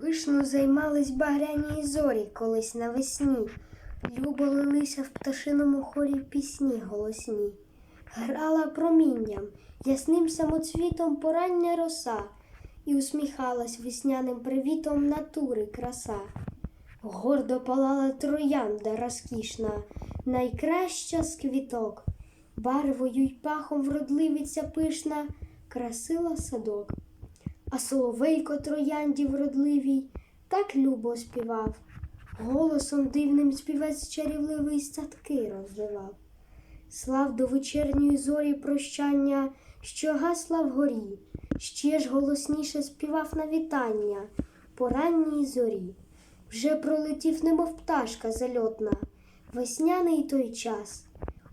Пишно займались багряні зорі колись навесні. Любо лилися в пташиному хорі пісні голосні. Грала промінням, ясним самоцвітом порання роса, і усміхалась весняним привітом натури краса. Гордо палала троянда розкішна, найкраща з квіток, барвою й пахом вродливиця пишна, красила садок. А соловейко троянді вродливій так любо співав, голосом дивним співець чарівливий садки розливав. Слав до вечірньої зорі прощання, що гасла вгорі, ще ж голосніше співав на вітання по ранній зорі. Вже пролетів, немов пташка зальотна, весняний той час.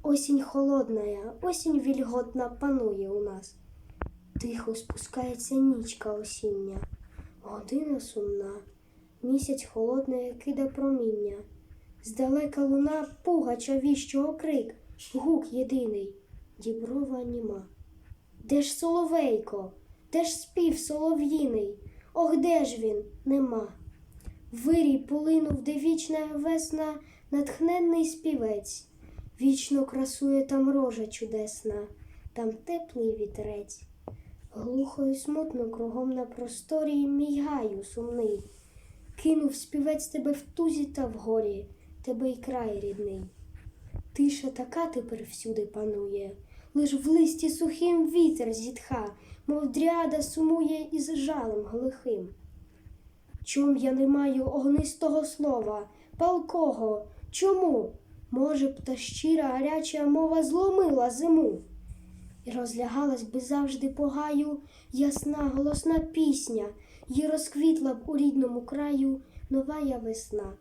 Осінь холодная, осінь вільготна панує у нас. Тихо спускається нічка осіння, година сумна, місяць холодне кида проміння. Здалека луна пугача віщого крик, гук єдиний, діброва німа. Де ж соловейко, де ж спів солов'їний? Ох, де ж він? Нема. Вирій полинув, де вічна весна, натхненний співець. Вічно красує там рожа чудесна, там теплий вітерець. Глухо і смутно кругом на просторі мій гаю сумний. Кинув співець тебе в тузі та в горі, тебе й край рідний. Тиша така тепер всюди панує, лиш в листі сухим вітер зітха, мов дряда сумує із жалем глухим. Чом я не маю огнистого слова, палкого? Чому? Може б та щира гаряча мова зломила зиму? І розлягалась би завжди по гаю ясна голосна пісня, і розквітла б у рідному краю нова я весна.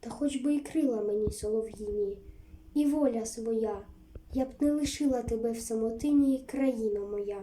Та хоч би і крила мені солов'їні, і воля своя, я б не лишила тебе в самотині, країна моя.